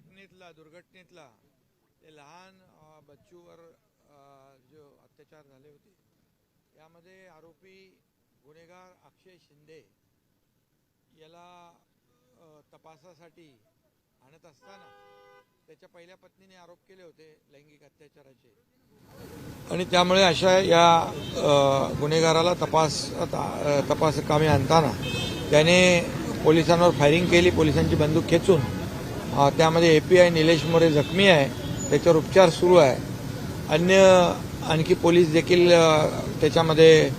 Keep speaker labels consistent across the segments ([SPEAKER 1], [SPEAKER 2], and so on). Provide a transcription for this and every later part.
[SPEAKER 1] घटनेतला दुर्घटनेतला ते लहान बच्चूवर जो अत्याचार झाले होते यामध्ये आरोपी गुन्हेगार अक्षय शिंदे याला तपासासाठी आणत असताना त्याच्या पहिल्या पत्नीने आरोप केले होते लैंगिक अत्याचाराचे. आणि त्यामुळे अशा या गुन्हेगाराला तपास तपास कामी आणताना त्याने पोलिसांवर फायरिंग केली पोलिसांची बंदूक खेचून त्यामध्ये A P I Nilesh More जखमी आहे. त्याच्यावर उपचार सुरू आहे. अन्य आणखी पोलीस देखील त्याच्यामध्ये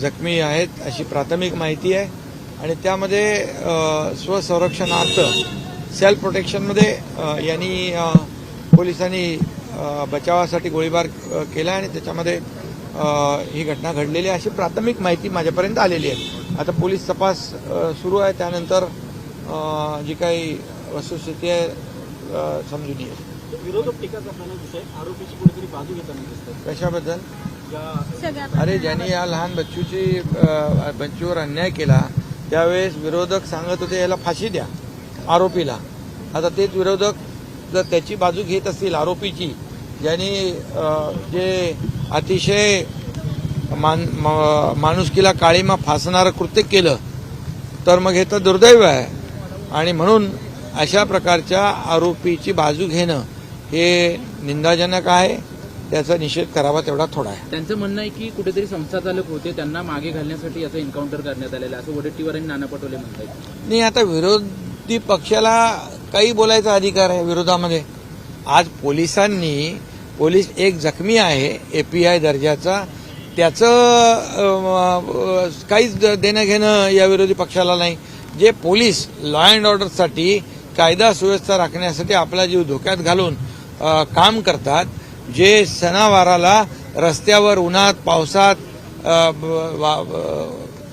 [SPEAKER 1] जखमी आहेत अशी प्राथमिक माहिती आहे. आणि त्यामध्ये स्वसंरक्षणार्थ सेल्फ प्रोटेक्शनमध्ये यांनी पोलिसांनी बचावासाठी गोळीबार केला आणि त्याच्यामध्ये ही घटना घडलेली आहे अशी प्राथमिक माहिती माझ्यापर्यंत आलेली आहे. आता पोलीस तपास सुरू आहे. त्यानंतर जी काही वस्तुस्थिती समजून येईल.
[SPEAKER 2] विरोधक टीका करताना विषय आरोपीची कुठेतरी बाजू घेताना दिसतात
[SPEAKER 1] कशाबद्दल?
[SPEAKER 2] या
[SPEAKER 1] अरे ज्यांनी या लहान बच्चूची बच्चूवर अन्याय केला त्यावेळेस विरोधक सांगत होते याला फाशी द्या आरोपीला. आता तेच विरोधक जर त्याची बाजू घेत असतील आरोपीची ज्यांनी जे अतिशय मान म- माणुसकीला काळीमा फासणारं कृत्य केलं तर मग हे तर दुर्दैव आहे. आणि म्हणून अशा प्रकारच्या आरोपीची बाजू घेणं हे निंदाजनक आहे. त्याचा निषेध करावा तेवढा थोडा आहे.
[SPEAKER 3] त्यांचं म्हणणं आहे की कुठेतरी संस्था चालक होते त्यांना मागे घालण्यासाठी असं एन्काउंटर करण्यात आलेलं आहे असं वडेट्टीवार आणि नाना पटोले म्हणतात
[SPEAKER 1] नाही आता विरोधी पक्षाला काही बोलायचा अधिकार आहे विरोधामध्ये. आज पोलिसांनी पोलीस एक जखमी आहे एपीआय दर्जाचा. त्याचं काहीच देणं घेणं या विरोधी पक्षाला नाही. जे पोलीस लॉ अँड ऑर्डरसाठी कायदा सुव्यवस्था राखण्यासाठी आपला जीव धोक्यात घालून काम करतात जे सणावाराला रस्त्यावर उन्हात पावसात वा-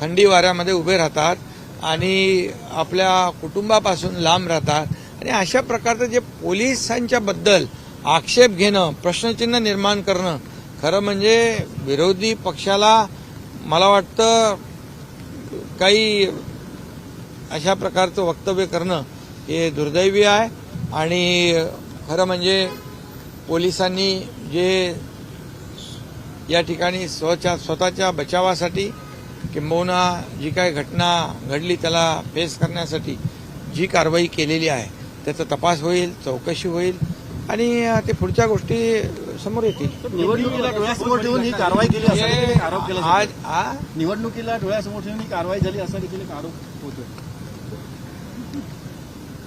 [SPEAKER 1] थंडी वाऱ्यामध्ये उभे राहतात आणि आपल्या कुटुंबापासून लांब राहतात. आणि अशा प्रकारचं जे पोलिसांच्या बद्दल आक्षेप घेणं प्रश्नचिन्ह निर्माण करणं खरं म्हणजे विरोधी पक्षाला मला वाटतं काही अशा प्रकारचं वक्तव्य करणं हे दुर्दैवी आहे. आणि खरं म्हणजे पोलिसांनी जे या ठिकाणी स्वच्या स्वतःच्या बचावासाठी किंबहुना जी काय घटना घडली त्याला फेस करण्यासाठी जी कारवाई केलेली आहे त्याचा तपास होईल चौकशी होईल. आणि ते पुढच्या गोष्टी समोर येतील.
[SPEAKER 2] निवडणुकीला डोळ्यासमोर ठेवून ही कारवाई केली असा देखील एक आरोप केला
[SPEAKER 1] आज
[SPEAKER 2] निवडणुकीला डोळ्यासमोर ठेवून ही कारवाई झाली असा देखील आरोप होतोय.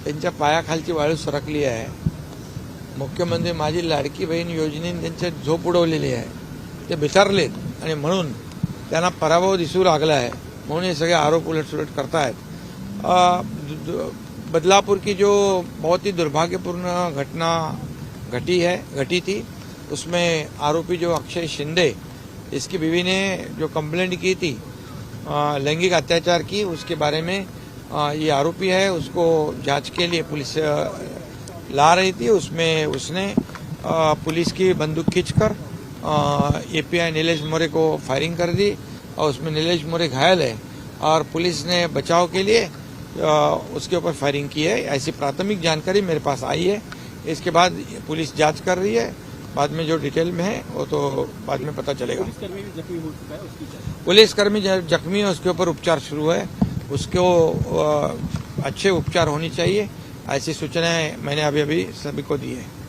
[SPEAKER 1] त्यांच्या पायाखालची वाळू सरकली आहे. मुख्यमंत्री माझी लाडकी बहीण योजनेने त्यांच्या झोप उडवलेली आहे. ते बिथरलेत आणि म्हणून त्यांना पराभव दिसू लागला आहे. म्हणून हे सगळे आरोप उलटसुलट करतायत. अ, बदलापुर की जो बहुत ही दुर्भाग्यपूर्ण घटना घटी है घटी थी उसमें आरोपी जो अक्षय शिंदे इसकी बीवी ने जो कंप्लेंट की थी लैंगिक अत्याचार की उसके बारे में ये आरोपी है उसको जाँच के लिए पुलिस ला रही थी उसमें उसने पुलिस की बंदूक खींचकर एपीआई नीलेश मोरे को फायरिंग कर दी और उसमें नीलेश मोरे घायल है और पुलिस ने बचाव के लिए उसके ऊपर फायरिंग की है। ऐसी प्राथमिक जानकारी मेरे पास आई है। इसके बाद पुलिस जाँच कर रही है। बाद में जो डिटेल में है वो तो बाद में पता चलेगा।
[SPEAKER 2] पुलिसकर्मी जख्मी हो चुका है
[SPEAKER 1] पुलिसकर्मी जख्मी है उसके ऊपर उपचार शुरू है। उसको अच्छे उपचार होनी चाहिए ऐसी सूचनाएं मैंने अभी अभी सभी को दी है।